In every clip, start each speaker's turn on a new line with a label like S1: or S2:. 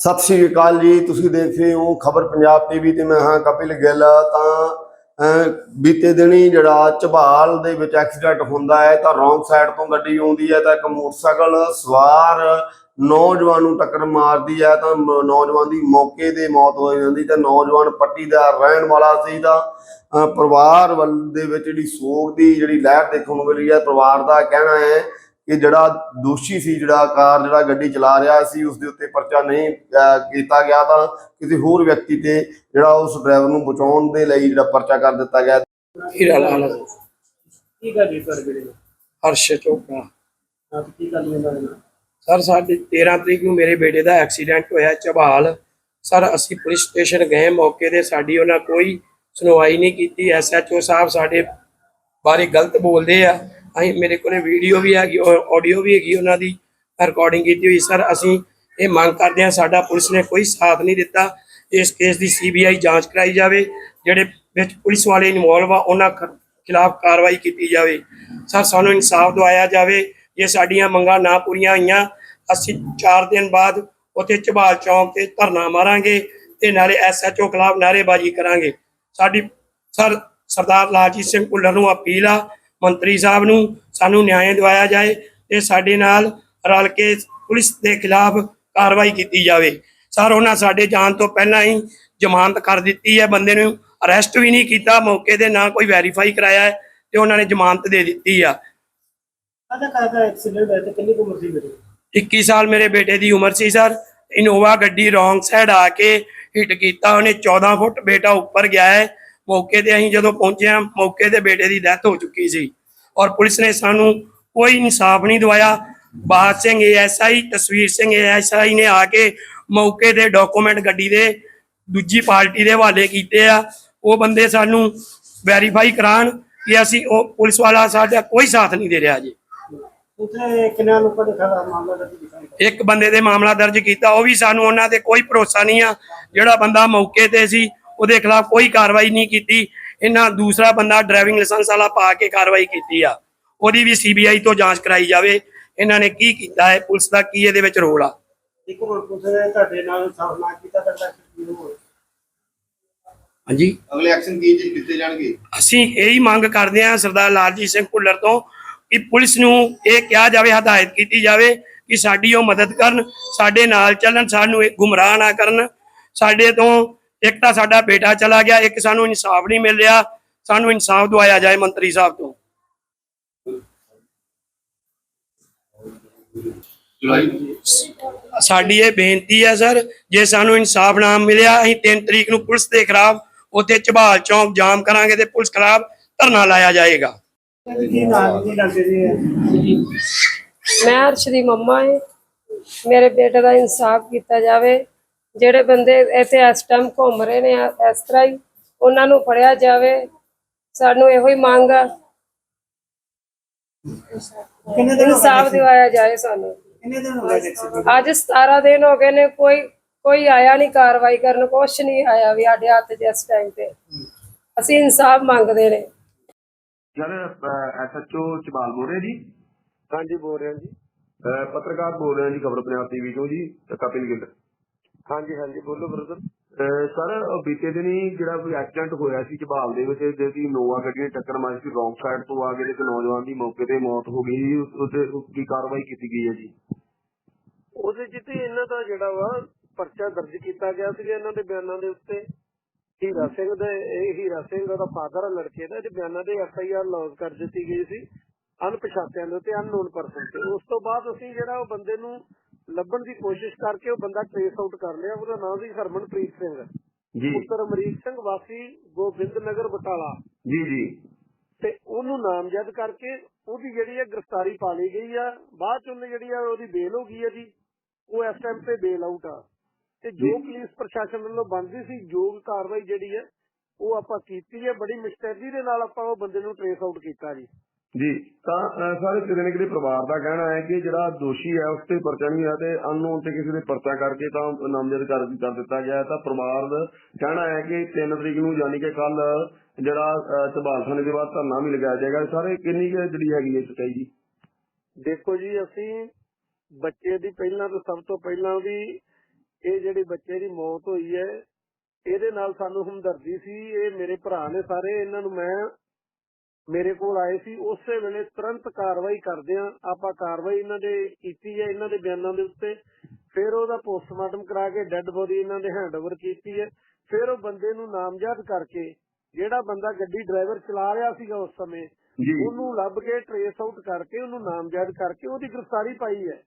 S1: ਸਤਿ ਸ਼੍ਰੀ ਅਕਾਲ ਜੀ ਤੁਸੀਂ ਦੇਖ ਰਹੇ ਹੋ ਖਬਰ ਪੰਜਾਬ ਟੀਵੀ ਤੇ। ਮੈਂ ਹਾਂ ਕਪਿਲ ਗਿੱਲ। ਤਾਂ ਅਹ, ਬੀਤੇ ਦਿਨੀ ਜਿਹੜਾ ਝਬਾਲ ਦੇ ਵਿੱਚ ਐਕਸੀਡੈਂਟ ਹੁੰਦਾ ਹੈ ਤਾਂ ਰੋਂਗ ਸਾਈਡ ਤੋਂ ਗੱਡੀ ਆਉਂਦੀ ਹੈ ਤਾਂ ਇੱਕ ਮੋਟਰਸਾਈਕਲ ਸਵਾਰ ਨੌਜਵਾਨ ਨੂੰ ਟੱਕਰ ਮਾਰਦੀ ਹੈ ਤਾਂ ਨੌਜਵਾਨ ਦੀ ਮੌਕੇ ਤੇ ਮੌਤ ਹੋ ਜਾਂਦੀ ਤਾਂ ਨੌਜਵਾਨ ਪੱਟੀ ਦਾ ਰਹਿਣ ਵਾਲਾ ਸੀ ਤਾਂ ਪਰਿਵਾਰ ਵੱਲ ਦੇ ਵਿੱਚ ਜਿਹੜੀ ਸੋਗ ਦੀ ਜਿਹੜੀ ਲਹਿਰ ਦੇਖਣ ਨੂੰ ਮਿਲੀ ਹੈ ਪਰਿਵਾਰ ਦਾ ਕਹਿਣਾ ਹੈ ਕਿ ਜਿਹੜਾ ਦੋਸ਼ੀ ਸੀ ਜਿਹੜਾ ਕਾਰ ਜਿਹੜਾ ਗੱਡੀ ਚਲਾ ਰਿਹਾ ਸੀ ਉਸ ਦੇ ਉੱਤੇ ਪਰਚਾ ਨਹੀਂ ਕੀਤਾ ਗਿਆ ਤਾਂ ਕਿਸੇ ਹੋਰ ਵਿਅਕਤੀ ਤੇ ਜਿਹੜਾ ਉਸ ਡਰਾਈਵਰ ਨੂੰ ਬਚਾਉਣ ਦੇ ਲਈ ਜਿਹੜਾ ਪਰਚਾ ਕਰ ਦਿੱਤਾ ਗਿਆ।
S2: ਹੀਰਾ ਲਾਲ
S3: ਕੀ ਗੱਲ ਜੀ ਸਰ ਵੀਰੇ?
S2: ਹਰਸ਼ ਚੋਪੜਾ
S3: ਆਪ ਕੀ ਗੱਲ ਨਹੀਂ ਬਾਰੇ
S2: ਸਰ ਸਾਡੇ 13 ਤਰੀਕ ਨੂੰ ਮੇਰੇ ਬੇਟੇ ਦਾ ਐਕਸੀਡੈਂਟ ਹੋਇਆ ਝਬਾਲ ਸਰ ਅਸੀਂ ਪੁਲਿਸ ਸਟੇਸ਼ਨ ਗਏ ਮੌਕੇ ਤੇ ਸਾਡੀ ਉਹਨਾਂ ਕੋਈ ਸੁਣਵਾਈ ਨਹੀਂ ਕੀਤੀ। ਐਸਐਚਓ ਸਾਹਿਬ ਸਾਡੇ ਬਾਰੇ ਗਲਤ ਬੋਲਦੇ ਆ। ਅਸੀਂ ਮੇਰੇ ਕੋਲੇ ਵੀਡੀਓ ਵੀ ਹੈਗੀ ਆਡੀਓ ਵੀ ਹੈਗੀ ਉਹਨਾਂ ਦੀ ਰਿਕਾਰਡਿੰਗ ਕੀਤੀ ਹੋਈ। ਸਰ ਅਸੀਂ ਇਹ ਮੰਗ ਕਰਦੇ ਹਾਂ, ਸਾਡਾ ਪੁਲਿਸ ਨੇ ਕੋਈ ਸਾਥ ਨਹੀਂ ਦਿੱਤਾ। ਇਸ ਕੇਸ ਦੀ ਸੀਬੀਆਈ ਜਾਂਚ ਕਰਾਈ ਜਾਵੇ, ਜਿਹੜੇ ਵਿੱਚ ਪੁਲਿਸ ਵਾਲੇ ਇਨਵੋਲਵ ਆ, ਉਹਨਾਂ ਖਿਲਾਫ ਕਾਰਵਾਈ ਕੀਤੀ ਜਾਵੇ। ਸਰ ਸਾਨੂੰ ਇਨਸਾਫ ਦਵਾਇਆ ਜਾਵੇ। ਜੇ ਸਾਡੀਆਂ ਮੰਗਾਂ ਨਾ ਪੂਰੀਆਂ ਹੋਈਆਂ, ਅਸੀਂ 4 ਦਿਨ ਬਾਅਦ ਉੱਥੇ ਝਬਾਲ ਚੌਂਕ ਤੇ ਧਰਨਾ ਮਾਰਾਂਗੇ ਤੇ ਨਾਲੇ ਐਸਐਚਓ ਖਿਲਾਫ ਨਾਅਰੇਬਾਜ਼ੀ ਕਰਾਂਗੇ। ਸਾਡੀ, ਸਰ, ਸਰਦਾਰ ਲਾਲਜੀਤ ਸਿੰਘ ਭੁੱਲਰ ਨੂੰ ਅਪੀਲ ਆ ਮੰਤਰੀ ਸਾਹਿਬ ਨੂੰ ਸਾਨੂੰ ਨਿਆਂ ਦਿਵਾਇਆ ਜਾਏ ਤੇ ਸਾਡੇ ਨਾਲ ਰਲ ਕੇ ਪੁਲਿਸ ਦੇ ਖਿਲਾਫ ਕਾਰਵਾਈ ਕੀਤੀ ਜਾਵੇ। ਸਰ ਉਹਨਾਂ ਸਾਡੇ ਜਾਣ ਤੋਂ ਪਹਿਲਾਂ ਹੀ ਜ਼ਮਾਨਤ ਕਰ ਦਿੱਤੀ ਹੈ। ਬੰਦੇ ਨੂੰ ਅਰੈਸਟ ਵੀ ਨਹੀਂ ਕੀਤਾ ਮੌਕੇ ਤੇ ਨਾ ਕੋਈ ਵੈਰੀਫਾਈ ਕਰਾਇਆ ਹੈ ਤੇ ਉਹਨਾਂ ਨੇ ਜ਼ਮਾਨਤ ਦੇ ਦਿੱਤੀ ਆ।
S3: ਆਦਾ ਕਾਹਦਾ ਐਕਸੀਡੈਂਟ ਹੋਇਆ ਤੇ ਕਿੰਨੀ ਕੁ ਉਮਰ ਸੀ
S2: 21 ਸਾਲ ਮੇਰੇ ਬੇਟੇ ਦੀ ਉਮਰ ਸੀ ਸਰ। ਇਨੋਵਾ ਗੱਡੀ ਰੋਂਗ ਸਾਈਡ ਆ ਕੇ ਹਿੱਟ ਕੀਤਾ। ਉਹਨੇ 14 ਫੁੱਟ ਬੇਟਾ ਉੱਪਰ ਗਿਆ ਹੈ। ਮੌਕੇ ਤੇ ਅਸੀਂ ਜਦੋਂ ਪਹੁੰਚੇ ਹਾਂ ਮੌਕੇ ਤੇ ਬੇਟੇ ਦੀ ਡੈਥ ਹੋ ਚੁੱਕੀ ਸੀ। ਔਰ ਪੁਲਿਸ ਨੇ ਸਾਨੂੰ ਕੋਈ ਇਨਸਾਫ ਨਹੀਂ ਦਵਾਇਆ। ਬਾਦ ਸਿੰਘ ਏਐਸਆਈ ਤਸਵੀਰ ਸਿੰਘ ਏਐਸਆਈ ਨੇ ਆ ਕੇ ਮੌਕੇ ਤੇ ਡਾਕੂਮੈਂਟ ਗੱਡੀ ਦੇ ਦੂਜੀ ਪਾਰਟੀ ਦੇ ਹਵਾਲੇ ਕੀਤੇ ਆ। ਉਹ ਬੰਦੇ ਸਾਨੂੰ ਵੈਰੀਫਾਈ ਕਰਾਣ ਕਿ ਅਸੀਂ ਉਹ ਪੁਲਿਸ ਵਾਲਾ ਸਾਡਾ ਕੋਈ ਸਾਥ ਨਹੀਂ ਦੇ ਰਿਹਾ ਜੀ? ਇੱਕ ਬੰਦੇ ਦੇ ਮਾਮਲਾ ਦਰਜ ਕੀਤਾ ਉਹ ਵੀ ਸਾਨੂੰ ਉਹਨਾਂ ਤੇ ਕੋਈ ਭਰੋਸਾ ਨਹੀਂ ਆ। ਜਿਹੜਾ ਬੰਦਾ ਮੌਕੇ ਤੇ ਸੀ ਉਹਦੇ ਖਿਲਾਫ ਕੋਈ ਕਾਰਵਾਈ ਨਹੀਂ ਕੀਤੀ। ਇਹਨਾਂ ਦੂਸਰਾ ਬੰਦਾ ਡਰਾਈਵਿੰਗ ਲਾਇਸੈਂਸ ਵਾਲਾ ਪਾ ਕੇ ਕਾਰਵਾਈ ਕੀਤੀ ਆ। ਉਹਦੀ ਵੀ ਸੀਬੀਆਈ ਤੋਂ ਜਾਂਚ ਕਰਾਈ ਜਾਵੇ। ਇਹਨਾਂ ਨੇ ਕੀ ਕੀਤਾ ਹੈ? ਪੁਲਿਸ ਦਾ ਕੀ ਇਹਦੇ ਵਿੱਚ ਰੋਲ ਆ?
S3: ਇੱਕ ਹੋਰ ਪੁਲਿਸ ਨੇ ਤੁਹਾਡੇ ਨਾਲ ਸਾਫ਼ ਨਾ ਕੀਤਾ ਤਾਂ ਕੀ ਹੋਵੇ
S2: ਹਾਂਜੀ।
S4: ਅਗਲੇ ਐਕਸ਼ਨ ਕੀ ਜੀ ਕੀਤੇ ਜਾਣਗੇ?
S2: ਅਸੀਂ ਇਹੀ ਮੰਗ ਕਰਦੇ ਹਾਂ ਸਰਦਾਰ ਲਾਲਜੀਤ ਸਿੰਘ ਭੁੱਲਰ ਤੋਂ ਕਿ ਪੁਲਿਸ ਨੂੰ ਇਹ ਕਿਹਾ ਜਾਵੇ ਹਦਾਇਤ ਕੀਤੀ ਜਾਵੇ ਕਿ ਸਾਡੀ ਉਹ ਮਦਦ ਕਰਨ ਸਾਡੇ ਨਾਲ ਚੱਲਣ ਸਾਨੂੰ ਇਹ ਗੁੰਮਰਾਹ ਨਾ ਕਰਨ। ਸਾਡੇ ਤੋਂ ਇੱਕ ਤਾਂ ਸਾਡਾ ਬੇਟਾ ਚਲਾ ਗਿਆ ਇੱਕ ਸਾਨੂੰ ਇਨਸਾਫ ਨਹੀਂ ਮਿਲ ਰਿਹਾ। ਸਾਨੂੰ ਇਨਸਾਫ ਦਵਾਇਆ ਜਾਏ ਮੰਤਰੀ ਸਾਹਿਬ ਤੋਂ। ਸਾਡੀ ਇਹ ਬੇਨਤੀ ਹੈ ਸਰ ਜੇ ਸਾਨੂੰ ਇਨਸਾਫ ਨਾ ਮਿਲਿਆ ਅਸੀਂ 3 ਤਰੀਕ ਨੂੰ ਪੁਲਿਸ ਦੇ ਖਿਲਾਫ ਉੱਥੇ ਝਬਾਲ ਚੌਂਕ ਜਾਮ ਕਰਾਂਗੇ ਤੇ ਪੁਲਿਸ ਖਿਲਾਫ ਧਰਨਾ ਲਾਇਆ ਜਾਏਗਾ।
S5: ਮੈਂ ਅਰਸ਼ ਦੀ ਮੰਮਾ ਹਾਂ। ਮੇਰੇ ਬੇਟੇ ਦਾ ਇਨਸਾਫ ਕੀਤਾ ਜਾਵੇ। ਜਿਹੜੇ ਬੰਦੇ ਇੱਥੇ ਇਸ ਟਾਈਮ ਘੁੰਮ ਰਹੇ ਨੇ ਇਸ ਤਰ੍ਹਾਂ ਹੀ ਉਹਨਾਂ ਨੂੰ ਫੜਿਆ ਜਾਵੇ ਸਾਨੂੰ ਇਹੋ ਹੀ ਮੰਗ ਆ।
S3: ਕਿੰਨੇ ਦਿਨ ਹੋ
S5: ਇਨਸਾਫ ਦਿਵਾਇਆ ਜਾਏ ਸਾਨੂੰ।
S3: ਕਿੰਨੇ ਦਿਨ ਹੋ ਗਏ ਐਕਸੀਡੈਂਟ
S5: ਅੱਜ 17 ਦਿਨ ਹੋ ਗਏ ਨੇ ਕੋਈ ਕੋਈ ਆਇਆ ਨਹੀਂ ਕਾਰਵਾਈ ਕਰਨ ਕੁਛ ਨਹੀਂ ਆਇਆ ਵੀ ਸਾਡੇ ਹੱਥ 'ਚ ਇਸ ਟਾਈਮ ਤੇ। ਅਸੀਂ ਇਨਸਾਫ ਮੰਗਦੇ ਨੇ।
S1: ਸਰ ਐਸਐਚਓ ਚਬਾਲ ਬੋਲ ਰਹੇ ਜੀ?
S2: ਹਾਂਜੀ ਬੋਲ ਰਿਹਾ ਜੀ।
S1: ਪੱਤਰਕਾਰ ਬੋਲ ਰਹੇ ਹਾਂ ਜੀ ਖਬਰ ਪੰਜਾਬ ਟੀਵੀ ਤੋਂ ਜੀ ਕਪਿਲ ਗਿੱਲ
S2: ਹਾਂਜੀ ਹਾਂਜੀ ਬੋਲੋ ਬ੍ਰਦਰ
S1: ਸਰ ਬੀਤੇ ਦਿਨੀ ਜਿਹੜਾ ਕੋਈ ਐਕਸੀਡੈਂਟ ਹੋਇਆ ਸੀ ਝਬਾਲ ਦੇ ਵਿੱਚ ਜਿਹਦੀ ਨੋਵਾ ਗੱਡੀ ਨੇ ਟੱਕਰ ਮਾਰੀ ਸੀ ਰੌਂਗ ਸਾਈਡ ਤੋਂ ਆ ਕੇ ਤੇ ਇੱਕ ਨੌਜਵਾਨ ਦੀ ਮੌਕੇ ਤੇ ਮੌਤ ਹੋ ਗਈ ਉਸ ਉੱਤੇ ਉਸ ਦੀ ਕਾਰਵਾਈ ਕੀਤੀ ਗਈ ਹੈ ਜੀ?
S6: ਉਹਦੇ ਜਿੱਤੇ ਇਹਨਾਂ ਦਾ ਜਿਹੜਾ ਵਾ ਪਰਚਾ ਦਰਜ ਕੀਤਾ ਗਿਆ ਸੀਗਾ ਇਹਨਾਂ ਦੇ ਬਿਆਨਾਂ ਦੇ ਉੱਤੇ। ਹੀਰਾ ਸਿੰਘ ਦੇ ਇਹ ਹੀਰਾ ਸਿੰਘ ਉਹਦਾ ਫਾਦਰ ਆ ਲੜਕੇ ਦਾ ਇਹਦੇ ਬਿਆਨਾਂ ਦੇ ਐਫ ਆਈ ਆਰ ਲੌਂਚ ਕਰ ਦਿੱਤੀ ਗਈ ਸੀ। ਅਣਪਛਾਤਿਆਂ ਦੇ ਉੱਤੇ ਅਨਨੋਨ ਪਰਸਨ ਤੇ। ਉਸ ਤੋਂ ਬਾਅਦ ਅਸੀਂ ਜਿਹੜਾ ਉਹ ਬੰਦੇ ਨੂੰ ਲੱਭਣ ਦੀ ਕੋਸ਼ਿਸ਼ ਕਰਕੇ ਉਹ ਬੰਦਾ ਟ੍ਰੇਸ ਆਊਟ ਕਰ ਲਿਆ। ਉਹਦਾ ਨਾਮ ਸੀ ਹਰਮਨਪ੍ਰੀਤ ਸਿੰਘ
S1: ਜੀ।
S6: ਪੁੱਤਰ ਅਮਰੀਕ ਸਿੰਘ ਵਾਸੀ ਗੋਬਿੰਦ ਨਗਰ ਬਟਾਲਾ।
S1: ਜੀ ਜੀ।
S6: ਤੇ ਉਹਨੂੰ ਨਾਮਜ਼ਦ ਕਰਕੇ ਉਹਦੀ ਜਿਹੜੀ ਹੈ ਗ੍ਰਿਫਤਾਰੀ ਪਾ ਲਈ ਗਈ ਆ। ਬਾਅਦ ਚ ਉਹਨੇ ਜਿਹੜੀ ਆ ਉਹਦੀ ਬੇਲ ਹੋ ਗਈ ਆ ਜੀ। ਉਹ ਇਸ ਟਾਈਮ ਤੇ ਬੇਲ ਆਊਟ ਆ। ਤੇ ਜੋ ਪੁਲਿਸ ਪ੍ਰਸ਼ਾਸਨ ਵੱਲੋਂ ਬਣਦੀ ਸੀ ਯੋਗ ਕਾਰਵਾਈ ਜਿਹੜੀ ਹੈ ਉਹ ਆਪਾਂ ਕੀਤੀ ਹੈ। ਬੜੀ ਮਿਸਟਰੀ ਦੇ ਨਾਲ ਆਪਾਂ ਉਹ ਬੰਦੇ ਨੂੰ ਟ੍ਰੇਸ ਆਊਟ ਕੀਤਾ ਜੀ।
S1: ਜੀ ਤਾਂ ਅਹ, ਕਿਤੇ ਨਾ ਕਿਤੇ ਪਰਿਵਾਰ ਦਾ ਕਹਿਣਾ ਹੈ ਕਿ ਜਿਹੜਾ ਦੋਸ਼ੀ ਹੈ ਉਸ ਤੇ ਪਰਚਾ ਨਹੀਂ ਹੈ ਤੇ ਅਨਨੋਨ ਤੇ ਕਿਸੇ ਦੇ ਪਰਚਾ ਕਰਕੇ ਤਾਂ ਨਾਮਜ਼ਦ ਕਰ ਕਰ ਦਿੱਤਾ ਗਿਆ ਤਾਂ ਪਰਿਵਾਰ ਦਾ ਕਹਿਣਾ ਹੈ ਕਿ 3 ਤਰੀਕ ਨੂੰ ਯਾਨੀ ਕਿ ਕੱਲ ਜਿਹੜਾ ਅਹ, ਝਬਾਲ ਦੇ ਬਾਅਦ ਧਰਨਾ ਵੀ ਲਗਾਇਆ ਜਾਏਗਾ। ਸਾਰੇ ਕਿੰਨੀ ਜਿਹੜੀ ਹੈਗੀ ਹੈ ਸੱਚਾਈ ਜੀ?
S6: ਦੇਖੋ ਜੀ ਅਸੀਂ ਬੱਚੇ ਦੀ ਪਹਿਲਾਂ ਤੋਂ ਸਭ ਤੋਂ ਪਹਿਲਾਂ ਵੀ ਇਹ ਜਿਹੜੀ ਬੱਚੇ ਦੀ ਮੌਤ ਹੋਈ ਹੈ ਇਹਦੇ ਨਾਲ ਸਾਨੂੰ ਹਮਦਰਦੀ ਸੀ। ਇਹ ਮੇਰੇ ਭਰਾ ਨੇ ਸਾਰੇ ਇਹਨਾਂ ਨੂੰ ਮੈਂ ਮੇਰੇ ਕੋਲ ਆਏ ਸੀ ਉਸੇ ਵੇਲੇ ਤੁਰੰਤ ਕਾਰਵਾਈ ਕਰਦੇ ਆ ਆਪਾਂ ਕਾਰਵਾਈ ਇਹਨਾਂ ਦੇ ਕੀਤੀ ਹੈ ਇਹਨਾਂ ਦੇ ਬਿਆਨਾਂ ਦੇ ਉੱਤੇ। ਫਿਰ ਉਹਦਾ ਪੋਸਟਮਾਰਟਮ ਕਰਾ ਕੇ ਡੈੱਡ ਬੋਡੀ ਇਹਨਾਂ ਦੇ ਹੈਂਡਓਵਰ ਕੀਤੀ ਹੈ। ਫਿਰ ਉਹ ਬੰਦੇ ਨੂੰ ਨਾਮਜ਼ਦ ਕਰਕੇ ਜਿਹੜਾ ਬੰਦਾ ਗੱਡੀ ਡਰਾਈਵਰ ਚਲਾ ਰਿਹਾ ਸੀਗਾ ਉਸ ਸਮੇਂ ਉਹਨੂੰ ਲੱਭ ਕੇ ਟਰੇਸ ਆਊਟ ਕਰਕੇ ਉਹਨੂੰ ਨਾਮਜ਼ਦ ਕਰਕੇ ਉਹਦੀ ਗ੍ਰਿਫਤਾਰੀ ਪਾਈ ਹੈ।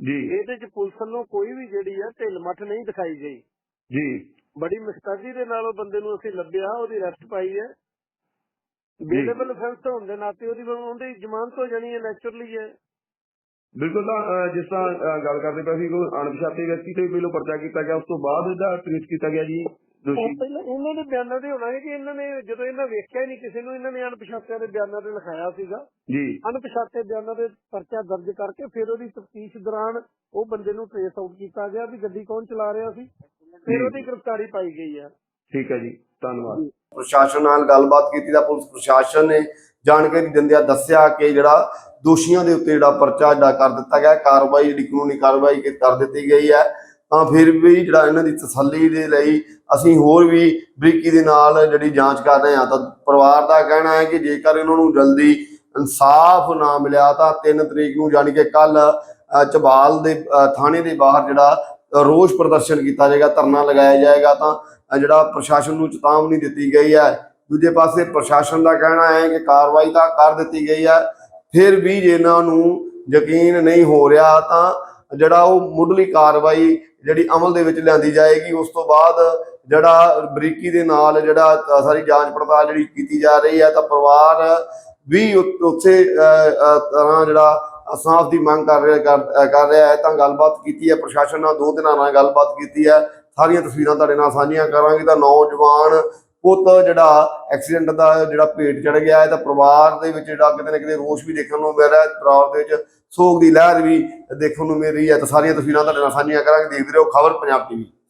S7: ਜੀ।
S6: ਇਹਦੇ ਚ ਪੁਲਿਸ ਵੱਲੋਂ ਕੋਈ ਵੀ ਜਿਹੜੀ ਹੈ ਢਿੱਲ ਮੱਠ ਨਹੀਂ ਦਿਖਾਈ ਗਈ।
S7: ਜੀ।
S6: ਬੜੀ ਮੁਸਤੈਦੀ ਦੇ ਨਾਲ ਉਹ ਬੰਦੇ ਨੂੰ ਅਸੀਂ ਲੱਭਿਆ ਉਹਦੀ ਅਰੈਸਟ ਪਾਈ ਹੈ। ਬੇਲੇਬਲ ਅਫੈਂਸ ਹੋਣ ਦੇ ਨਾਤੇ ਉਹਦੀ ਉਹਦੀ ਜ਼ਮਾਨਤ ਹੋ ਜਾਣੀ ਹੈ ਨੈਚੁਰਲੀ ਹੈ।
S7: ਬਿਲਕੁਲ ਤਾਂ ਜਿਸ ਤਰ੍ਹਾਂ ਗੱਲ ਕਰਦੇ ਪਏ ਸੀ ਕੋਈ ਅਣਪਛਾਤੇ ਵਿਅਕਤੀ ਤੇ ਪਹਿਲਾਂ ਪਰਚਾ ਕੀਤਾ ਗਿਆ ਉਸ ਤੋਂ ਬਾਅਦ ਇਹਦਾ ਟ੍ਰੇਸ ਕੀਤਾ ਗਿਆ ਜੀ ਦੋਸ਼ੀ।
S6: ਪਹਿਲਾਂ ਇਹਨਾਂ ਦੇ ਬਿਆਨਾਂ ਦੇ ਹੋਣਾ ਹੈ ਕਿ ਇਹਨਾਂ ਨੇ ਜਦੋਂ ਇਹਨਾਂ ਵੇਖਿਆ ਹੀ ਨਹੀਂ ਕਿਸੇ ਨੂੰ ਇਹਨਾਂ ਨੇ ਅਣਪਛਾਤਿਆਂ ਦੇ ਬਿਆਨਾਂ ਤੇ ਲਿਖਾਇਆ ਸੀਗਾ।
S7: ਜੀ।
S6: ਅਣਪਛਾਤੇ ਬਿਆਨਾਂ ਦੇ ਪਰਚਾ ਦਰਜ ਕਰਕੇ ਫਿਰ ਉਹਦੀ ਤਫਤੀਸ਼ ਦੌਰਾਨ ਉਹ ਬੰਦੇ ਨੂੰ ਟ੍ਰੇਸ ਆਊਟ ਕੀਤਾ ਗਿਆ ਵੀ ਗੱਡੀ ਕੌਣ ਚਲਾ ਰਿਹਾ ਸੀ ਫਿਰ। ਉਹਦੀ ਗ੍ਰਿਫਤਾਰੀ ਪਾਈ ਗਈ ਹੈ।
S7: ਠੀਕ ਹੈ ਜੀ। ਧੰਨਵਾਦ।
S1: ਪ੍ਰਸ਼ਾਸਨ ਨਾਲ ਗੱਲਬਾਤ ਕੀਤੀ ਤਾਂ ਪੁਲਿਸ ਪ੍ਰਸ਼ਾਸਨ ਨੇ ਜਾਣਕਾਰੀ ਦਿੰਦਿਆਂ ਦੱਸਿਆ ਕਿ ਜਿਹੜਾ ਦੋਸ਼ੀਆਂ ਦੇ ਉੱਤੇ ਜਿਹੜਾ ਪਰਚਾ ਜਿਹੜਾ ਕਰ ਦਿੱਤਾ ਗਿਆ, ਕਾਰਵਾਈ ਜਿਹੜੀ ਕਾਨੂੰਨੀ ਕਾਰਵਾਈ ਕਰ ਦਿੱਤੀ ਗਈ ਹੈ, ਤਾਂ ਫਿਰ ਵੀ ਜਿਹੜਾ ਇਹਨਾਂ ਦੀ ਤਸੱਲੀ ਦੇ ਲਈ ਅਸੀਂ ਹੋਰ ਵੀ ਬਰੀਕੀ ਦੇ ਨਾਲ ਜਿਹੜੀ ਜਾਂਚ ਕਰ ਰਹੇ ਹਾਂ। ਤਾਂ ਪਰਿਵਾਰ ਦਾ ਕਹਿਣਾ ਹੈ ਕਿ ਜੇਕਰ ਇਹਨਾਂ ਨੂੰ ਜਲਦੀ ਇਨਸਾਫ ਨਾ ਮਿਲਿਆ ਤਾਂ 3 ਤਰੀਕ ਨੂੰ ਯਾਨੀ ਕਿ ਕੱਲ ਚਬਾਲ ਦੇ ਥਾਣੇ ਦੇ ਬਾਹਰ ਜਿਹੜਾ ਰੋਸ ਪ੍ਰਦਰਸ਼ਨ ਕੀਤਾ ਜਾਏਗਾ, ਧਰਨਾ ਲਗਾਇਆ ਜਾਏਗਾ ਤਾਂ ਜਿਹੜਾ ਪ੍ਰਸ਼ਾਸਨ ਨੂੰ ਚੇਤਾਵਨੀ ਦਿੱਤੀ ਗਈ ਹੈ। ਦੂਜੇ ਪਾਸੇ ਪ੍ਰਸ਼ਾਸਨ ਦਾ ਕਹਿਣਾ ਹੈ ਕਿ ਕਾਰਵਾਈ ਤਾਂ ਕਰ ਦਿੱਤੀ ਗਈ ਹੈ, ਫਿਰ ਵੀ ਜੇ ਇਹਨਾਂ ਨੂੰ ਯਕੀਨ ਨਹੀਂ ਹੋ ਰਿਹਾ ਤਾਂ ਜਿਹੜਾ ਉਹ ਮੁੱਢਲੀ ਕਾਰਵਾਈ ਜਿਹੜੀ ਅਮਲ ਦੇ ਵਿੱਚ ਲਿਆਂਦੀ ਜਾਏਗੀ, ਉਸ ਤੋਂ ਬਾਅਦ ਜਿਹੜਾ ਬਰੀਕੀ ਦੇ ਨਾਲ ਜਿਹੜਾ ਸਾਰੀ ਜਾਂਚ ਪੜਤਾਲ ਜਿਹੜੀ ਕੀਤੀ ਜਾ ਰਹੀ ਹੈ ਤਾਂ ਪਰਿਵਾਰ ਵੀ ਉੱਥੇ ਤਰ੍ਹਾਂ ਜਿਹੜਾ ਇਨਸਾਫ ਦੀ ਮੰਗ ਕਰ ਰਿਹਾ, ਕਰ ਕਰ ਰਿਹਾ ਹੈ, ਤਾਂ ਗੱਲਬਾਤ ਕੀਤੀ ਹੈ, ਪ੍ਰਸ਼ਾਸਨ ਨਾਲ ਦੋ ਦਿਨਾਂ ਨਾਲ ਗੱਲਬਾਤ ਕੀਤੀ ਹੈ। ਸਾਰੀਆਂ ਤਸਵੀਰਾਂ ਤੁਹਾਡੇ ਨਾਲ ਸਾਂਝੀਆਂ ਕਰਾਂਗੇ। ਤਾਂ ਨੌਜਵਾਨ ਪੁੱਤ ਜਿਹੜਾ ਐਕਸੀਡੈਂਟ ਦਾ ਜਿਹੜਾ ਭੇਟ ਚੜ ਗਿਆ ਹੈ, ਤਾਂ ਪਰਿਵਾਰ ਦੇ ਵਿੱਚ ਜਿਹੜਾ ਕਿਤੇ ਨਾ ਕਿਤੇ ਰੋਸ਼ ਵੀ ਦੇਖਣ ਨੂੰ ਮਿਲ ਰਿਹਾ ਹੈ, ਪਰਿਵਾਰ ਦੇ ਵਿੱਚ ਸੋਗ ਦੀ ਲਹਿਰ ਵੀ ਦੇਖਣ ਨੂੰ ਮਿਲ ਰਹੀ ਹੈ। ਤਾਂ ਸਾਰੀਆਂ ਤਸਵੀਰਾਂ ਤੁਹਾਡੇ ਨਾਲ ਸਾਂਝੀਆਂ ਕਰਾਂਗੇ। ਦੇਖਦੇ ਰਹੋ ਖਬਰ ਪੰਜਾਬ ਟੀਵੀ